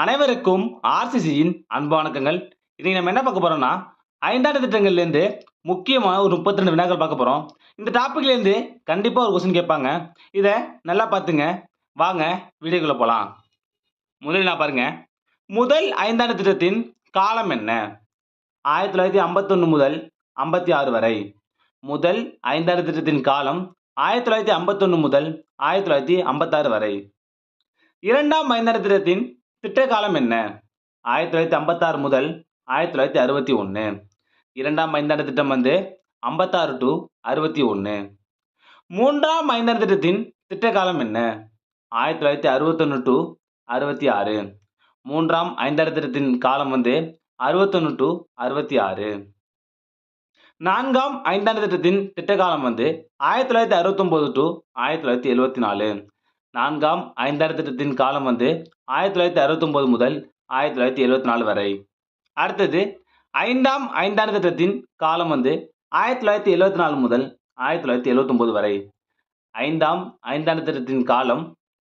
அனைவருக்கும் ஆர்சிசியின் அன்பு வணக்கங்கள். இன்னைக்கு நம்ம என்ன பார்க்க போறோம்னா ஐந்தாண்டு திட்டங்கள்லேருந்து முக்கியமாக ஒரு முப்பத்தி ரெண்டு வினாக்கள் பார்க்க போகிறோம் இந்த டாப்பிக்லேருந்து கண்டிப்பாக ஒரு கொஸ்டின் கேட்பாங்க. இதை நல்லா பார்த்துங்க. வாங்க வீடியோக்குள்ளே போகலாம் முதலில் நான் பாருங்க. முதல் ஐந்தாண்டு திட்டத்தின் காலம் என்ன? ஆயிரத்தி தொள்ளாயிரத்தி ஐம்பத்தொன்று முதல் ஐம்பத்தி ஆறு வரை. முதல் ஐந்தாண்டு திட்டத்தின் காலம் ஆயிரத்தி தொள்ளாயிரத்தி ஐம்பத்தொன்று முதல் ஆயிரத்தி தொள்ளாயிரத்தி ஐம்பத்தாறு வரை. இரண்டாம் ஐந்தாண்டு திட்டத்தின் திட்ட காலம் என்ன? ஆயிரத்தி தொள்ளாயிரத்தி ஐம்பத்தாறு முதல் ஆயிரத்தி தொள்ளாயிரத்தி அறுபத்தி ஒன்று இரண்டாம் ஐந்தாண்டு திட்டம் வந்து ஐம்பத்தாறு டு அறுபத்தி ஒன்று மூன்றாம் ஐந்தாண்டு திட்டத்தின் திட்ட காலம் என்ன? ஆயிரத்தி தொள்ளாயிரத்தி அறுபத்தொன்று டு அறுபத்தி ஆறு. மூன்றாம் ஐந்தாண்டு திட்டத்தின் காலம் வந்து அறுபத்தொன்று டு அறுபத்தி ஆறு. நான்காம் ஐந்தாண்டு திட்டத்தின் திட்ட காலம் வந்து ஆயிரத்தி தொள்ளாயிரத்தி அறுபத்தொம்போது டு ஆயிரத்தி தொள்ளாயிரத்தி எழுபத்தி நாலு. நான்காம் ஐந்தாண்டு திட்டத்தின் காலம் வந்து ஆயிரத்தி தொள்ளாயிரத்தி அறுபத்தொம்போது முதல் ஆயிரத்தி தொள்ளாயிரத்தி எழுபத்தி நாலு வரை. அடுத்தது ஐந்தாம் ஐந்தாண்டு திட்டத்தின் காலம் வந்து ஆயிரத்தி தொள்ளாயிரத்தி எழுபத்தி நாலு முதல் ஆயிரத்தி தொள்ளாயிரத்தி எழுபத்தொம்போது வரை. ஐந்தாம் ஐந்தாண்டு திட்டத்தின் காலம்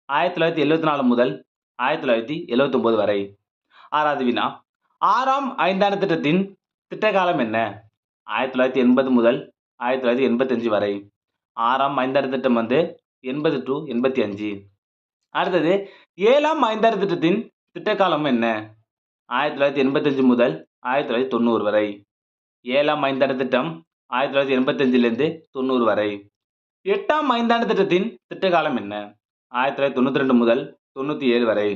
ஆயிரத்தி தொள்ளாயிரத்தி எழுபத்தி நாலு முதல் ஆயிரத்தி தொள்ளாயிரத்தி எழுபத்தொம்போது வரை. ஆறாவது வினா ஆறாம் ஐந்தாண்டு திட்டத்தின் திட்ட காலம் என்ன? ஆயிரத்தி தொள்ளாயிரத்தி எண்பது முதல் ஆயிரத்தி தொள்ளாயிரத்தி எண்பத்தஞ்சு வரை. ஆறாம் ஐந்தாண்டு திட்டம் வந்து எண்பது டு எண்பத்தி அஞ்சு. அடுத்தது ஏழாம் ஐந்தாண்டு திட்டத்தின் திட்டக்காலம் என்ன? ஆயிரத்தி தொள்ளாயிரத்தி எண்பத்தஞ்சு முதல் ஆயிரத்தி தொள்ளாயிரத்தி தொண்ணூறு வரை. ஏழாம் ஐந்தாண்டு திட்டம் ஆயிரத்தி தொள்ளாயிரத்தி எண்பத்தஞ்சிலேருந்து தொண்ணூறு வரை. எட்டாம் ஐந்தாண்டு திட்டத்தின் திட்டக்காலம் என்ன? ஆயிரத்தி தொள்ளாயிரத்தி தொண்ணூற்றி ரெண்டு முதல் தொண்ணூற்றி ஏழு வரை.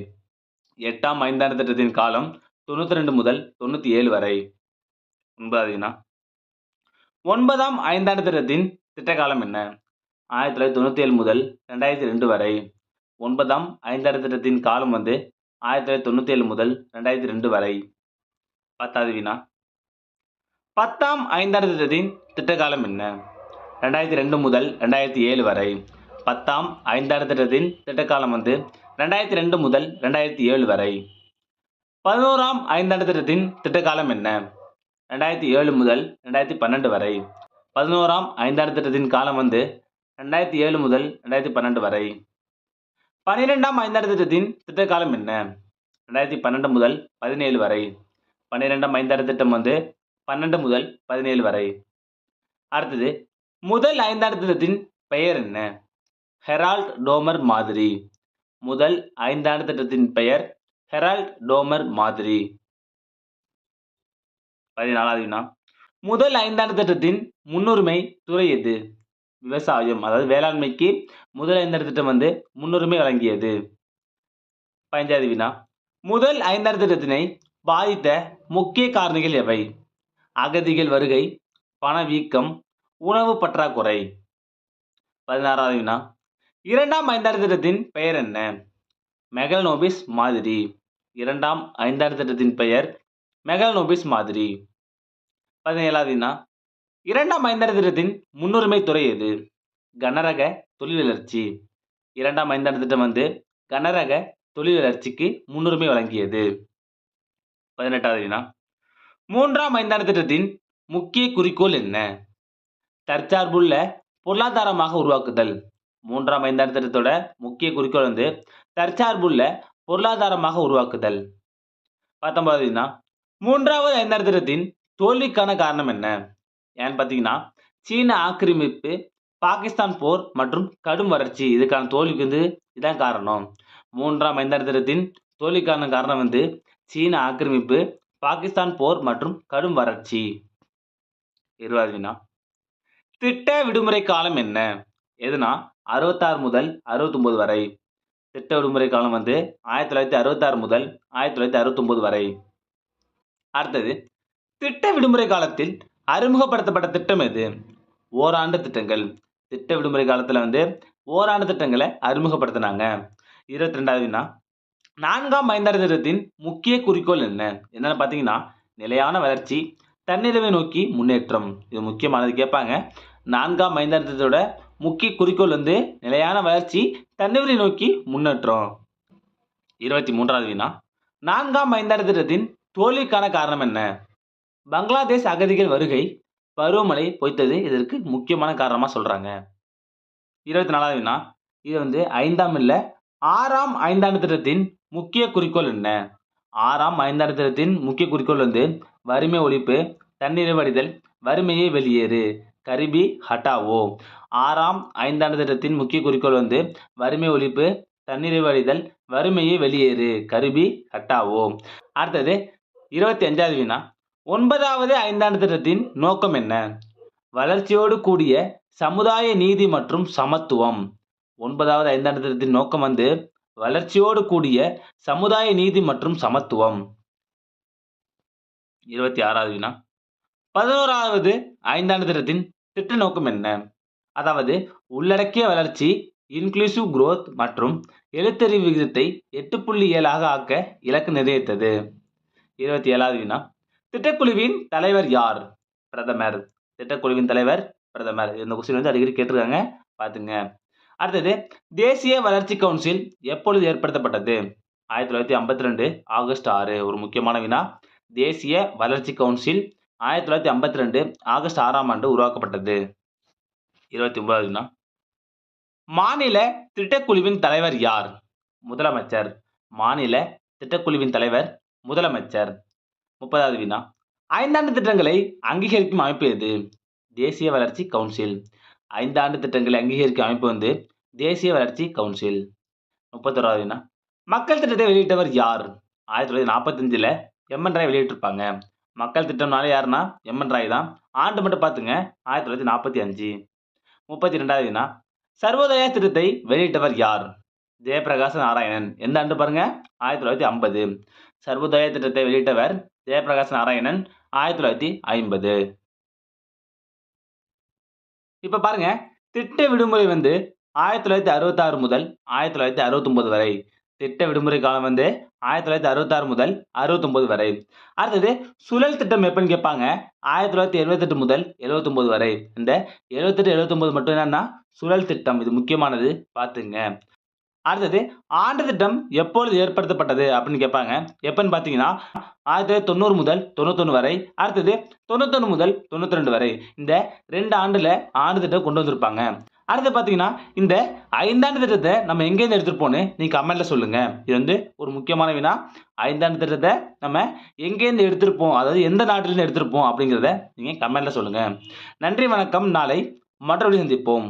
எட்டாம் ஐந்தாண்டு திட்டத்தின் காலம் தொண்ணூற்றி ரெண்டு முதல் தொண்ணூற்றி ஏழு வரை. ஒன்பதாவது ஒன்பதாம் ஐந்தாண்டு திட்டத்தின் திட்டக்காலம் என்ன? ஆயிரத்தி தொள்ளாயிரத்தி தொண்ணூற்றி ஏழு முதல் ரெண்டாயிரத்தி ரெண்டு வரை. ஒன்பதாம் ஐந்தாண்டு திட்டத்தின் காலம் வந்து ஆயிரத்தி தொள்ளாயிரத்தி தொண்ணூற்றி ஏழு முதல் ரெண்டாயிரத்தி ரெண்டு வரை. பத்தாவது வினா. பத்தாம் ஐந்தாண்டு திட்டத்தின் திட்டக்காலம் என்ன? ரெண்டாயிரத்தி ரெண்டு முதல் ரெண்டாயிரத்தி ஏழு வரை. பத்தாம் ஐந்தாண்டு திட்டத்தின் திட்டக்காலம் வந்து ரெண்டாயிரத்தி ரெண்டு முதல் ரெண்டாயிரத்தி ஏழு வரை. பதினோராம் ஐந்தாண்டு திட்டத்தின் திட்டக்காலம் என்ன? ரெண்டாயிரத்தி ஏழு முதல் ரெண்டாயிரத்தி பன்னெண்டு வரை. பதினோராம் ஐந்தாண்டு திட்டத்தின் காலம் வந்து ரெண்டாயிரத்தி ஏழு முதல் ரெண்டாயிரத்தி பன்னெண்டு வரை. பன்னிரெண்டாம் ஐந்தாண்டு திட்டத்தின் திட்டக்காலம் என்ன? ரெண்டாயிரத்தி பன்னெண்டு முதல் பதினேழு வரை. பன்னிரெண்டாம் ஐந்தாண்டு திட்டம் வந்து பன்னெண்டு முதல் பதினேழு வரை. அடுத்தது முதல் ஐந்தாண்டு திட்டத்தின் பெயர் என்ன? ஹெரால்ட் டோமர் மாதிரி. முதல் ஐந்தாண்டு திட்டத்தின் பெயர் ஹெரால்ட் டோமர் மாதிரி. பதினாலாவது வினா முதல் ஐந்தாண்டு திட்டத்தின் முன்னுரிமை துறை எது? விவசாயம் அதாவது வேளாண்மைக்கு முதல் ஐந்தாண்டு திட்டம் வந்து முன்னுரிமை வழங்கியது. பதினஞ்சாவது வினா. முதல் ஐந்தாண்டு திட்டத்தினை பாதித்த முக்கிய காரணிகள் எவை? அகதிகள் வருகை பணவீக்கம் உணவு பற்றாக்குறை. பதினாறாவது வினா. இரண்டாம் ஐந்தாண்டு திட்டத்தின் பெயர் என்ன? மெகல்னோபிஸ் மாதிரி. இரண்டாம் ஐந்தாண்டு திட்டத்தின் பெயர் மெகல்னோபிஸ் மாதிரி. பதினேழாவது வினா. இரண்டாம் ஐந்தாண்டு திட்டத்தின் முன்னுரிமை துறை எது? கனரக தொழில் வளர்ச்சி இரண்டாம் ஐந்தாண்டு திட்டம் வந்து கனரக தொழில் வளர்ச்சிக்கு முன்னுரிமை வழங்கியது. பதினெட்டாவது வினா மூன்றாம் ஐந்தாண்டு திட்டத்தின் முக்கிய குறிக்கோள் என்ன? தற்சார்புள்ள பொருளாதாரமாக உருவாக்குதல். மூன்றாம் ஐந்தாண்டு திட்டத்தோட முக்கிய குறிக்கோள் வந்து தற்சார்புள்ள பொருளாதாரமாக உருவாக்குதல். பத்தொன்பதுனா மூன்றாவது ஐந்தாண்டு திட்டத்தின் தோல்விக்கான காரணம் என்ன? ஏன்னு பார்த்தீங்கன்னா சீன ஆக்கிரமிப்பு பாகிஸ்தான் போர் மற்றும் கடும் வறட்சி. இதுக்கான தோல்விக்கு வந்து இதான் காரணம். மூன்றாம் ஐந்தாண்டு தோல்விக்கான காரணம் வந்து சீன ஆக்கிரமிப்பு பாகிஸ்தான் போர் மற்றும் கடும் வறட்சி. இருபது வினா. திட்ட விடுமுறை காலம் என்ன? எதுனா அறுபத்தாறு முதல் அறுபத்தொம்போது வரை. திட்ட விடுமுறை காலம் வந்து ஆயிரத்தி தொள்ளாயிரத்தி அறுபத்தாறு முதல் ஆயிரத்தி தொள்ளாயிரத்தி அறுபத்தொம்போது வரை. அடுத்தது திட்ட விடுமுறை காலத்தில் அறிமுகப்படுத்தப்பட்ட திட்டம் எது? ஓராண்டு திட்டங்கள். திட்ட விடுமுறை காலத்தில் வந்து ஓராண்டு திட்டங்களை அறிமுகப்படுத்தினாங்க. இருபத்தி ரெண்டாவது வினா. நான்காம் ஐந்தாண்டு திட்டத்தின் முக்கிய குறிக்கோள் என்ன? என்னென்னு பார்த்தீங்கன்னா நிலையான வளர்ச்சி தன்னிறைவை நோக்கி முன்னேற்றம். இது முக்கியமானது கேட்பாங்க. நான்காம் ஐந்தாண்டு திட்டத்தோட முக்கிய குறிக்கோள் வந்து நிலையான வளர்ச்சி தன்னிறை நோக்கி முன்னேற்றம். இருபத்தி மூன்றாவது வினா. நான்காம் ஐந்தாண்டு திட்டத்தின் தோல்விக்கான காரணம் என்ன? பங்களாதேஷ் அகதிகள் வருகை பருவமழை பொய்த்தது இதற்கு முக்கியமான காரணமாக சொல்கிறாங்க இருபத்தி நாலாவது வினா. இது வந்து ஐந்தாம் இல்லை ஆறாம் ஐந்தாண்டு திட்டத்தின் முக்கிய குறிக்கோள் என்ன? ஆறாம் ஐந்தாண்டு திட்டத்தின் முக்கிய குறிக்கோள் வந்து வறுமை ஒழிப்பு தன்னிறைவடைதல் வடிதல் வறுமையை வெளியேறு கரிபி ஹட்டாவோ. ஆறாம் ஐந்தாண்டு திட்டத்தின் முக்கிய குறிக்கோள் வந்து வறுமை ஒழிப்பு தன்னிறைவடைதல் வடிதல் வறுமையை வெளியேறு கருபி ஹட்டாவோ. அடுத்தது இருபத்தி அஞ்சாவது வினா. ஒன்பதாவது ஐந்தாண்டு திட்டத்தின் நோக்கம் என்ன? வளர்ச்சியோடு கூடிய சமுதாய நீதி மற்றும் சமத்துவம். ஒன்பதாவது ஐந்தாண்டு திட்டத்தின் நோக்கம் வந்து வளர்ச்சியோடு கூடிய சமுதாய நீதி மற்றும் சமத்துவம். இருபத்தி ஆறாவது வினா. பதினோராவது ஐந்தாண்டு திட்டத்தின் திட்ட நோக்கம் என்ன? அதாவது உள்ளடக்கிய வளர்ச்சி இன்க்ளூசிவ் குரோத் மற்றும் எழுத்தறிவு விகிதத்தை எட்டு புள்ளி ஏழாக ஆக்க இலக்கு நிர்ணயித்தது. இருபத்தி ஏழாவது வினா. திட்டக்குழுவின் தலைவர் யார்? பிரதமர். திட்டக்குழுவின் தலைவர் பிரதமர். இந்த கொஸ்டின் வந்து அடிக்கடி கேட்டிருக்காங்க. பார்த்துங்க. அடுத்தது தேசிய வளர்ச்சி கவுன்சில் எப்பொழுது ஏற்படுத்தப்பட்டது? ஆயிரத்தி தொள்ளாயிரத்தி ஐம்பத்தி ரெண்டு ஆகஸ்ட் ஆறு. ஒரு முக்கியமான வினா. தேசிய வளர்ச்சி கவுன்சில் ஆயிரத்தி தொள்ளாயிரத்தி ஐம்பத்தி ரெண்டு ஆகஸ்ட் ஆறாம் ஆண்டு உருவாக்கப்பட்டது. இருபத்தி ஒன்பதாவது வினா. மாநில திட்டக்குழுவின் தலைவர் யார்? முதலமைச்சர். மாநில திட்டக்குழுவின் தலைவர் முதலமைச்சர். முப்பதாவது வினா ஐந்தாண்டு திட்டங்களை அங்கீகரிக்கும் அமைப்பு எது? தேசிய வளர்ச்சி கவுன்சில். ஐந்தாண்டு திட்டங்களை அங்கீகரிக்கும் அமைப்பு வந்து தேசிய வளர்ச்சி கவுன்சில். முப்பத்தோராவது வினா மக்கள் திட்டத்தை வெளியிட்டவர் யார்? ஆயிரத்தி தொள்ளாயிரத்தி நாற்பத்தஞ்சில் எம்என் ராய் வெளியிட்டிருப்பாங்க. மக்கள் திட்டம்னால யாருன்னா எம்என் ராய் தான். ஆண்டு மட்டும் பார்த்துங்க. ஆயிரத்தி தொள்ளாயிரத்தி நாற்பத்தி அஞ்சு. முப்பத்தி ரெண்டாவது வினா சர்வோதய திட்டத்தை வெளியிட்டவர் யார்? ஜெயபிரகாச நாராயணன். எந்த ஆண்டு பாருங்க? ஆயிரத்தி தொள்ளாயிரத்தி ஐம்பது. சர்வோதய திட்டத்தை வெளியிட்டவர் ஜெயபிரகாஷ் நாராயணன் ஆயிரத்தி தொள்ளாயிரத்தி ஐம்பது. இப்போ பாருங்க திட்ட விடுமுறை வந்து ஆயிரத்தி தொள்ளாயிரத்தி அறுபத்தாறு முதல் ஆயிரத்தி தொள்ளாயிரத்தி அறுபத்தொம்பது வரை. திட்ட விடுமுறை காலம் வந்து ஆயிரத்தி தொள்ளாயிரத்தி அறுபத்தாறு முதல் அறுபத்தொம்பது வரை. அடுத்தது சுழல் திட்டம் எப்பன்னு கேட்பாங்க ஆயிரத்தி தொள்ளாயிரத்தி எழுபத்தெட்டு முதல் எழுபத்தொம்பது வரை. இந்த எழுபத்தெட்டு எழுபத்தொம்பது மட்டும் என்னன்னா சுழல் திட்டம் இது முக்கியமானது பார்த்துங்க. அடுத்தது ஆண்டு திட்டம் எப்பொழுது ஏற்படுத்தப்பட்டது அப்படின்னு கேட்பாங்க. எப்பன்னு பார்த்தீங்கன்னா ஆயிரத்தி தொள்ளாயிரத்தி தொண்ணூறு முதல் தொண்ணூத்தொன்று வரை அடுத்தது தொண்ணூத்தொன்று முதல் தொண்ணூற்றி ரெண்டு வரை இந்த ரெண்டு ஆண்டில் ஆண்டு திட்டம் கொண்டு வந்திருப்பாங்க. அடுத்து பார்த்தீங்கன்னா இந்த ஐந்தாண்டு திட்டத்தை நம்ம எங்கேருந்து எடுத்துருப்போம்னு நீங்கள் கமெண்ட்டில் சொல்லுங்கள் இது வந்து ஒரு முக்கியமான வினா. ஐந்தாண்டு திட்டத்தை நம்ம எங்கேருந்து எடுத்திருப்போம் அதாவது எந்த நாட்டிலேருந்து எடுத்திருப்போம் அப்படிங்கிறத நீங்கள் கமெண்ட்டில் சொல்லுங்கள் நன்றி வணக்கம். நாளை மற்றபடி சந்திப்போம்.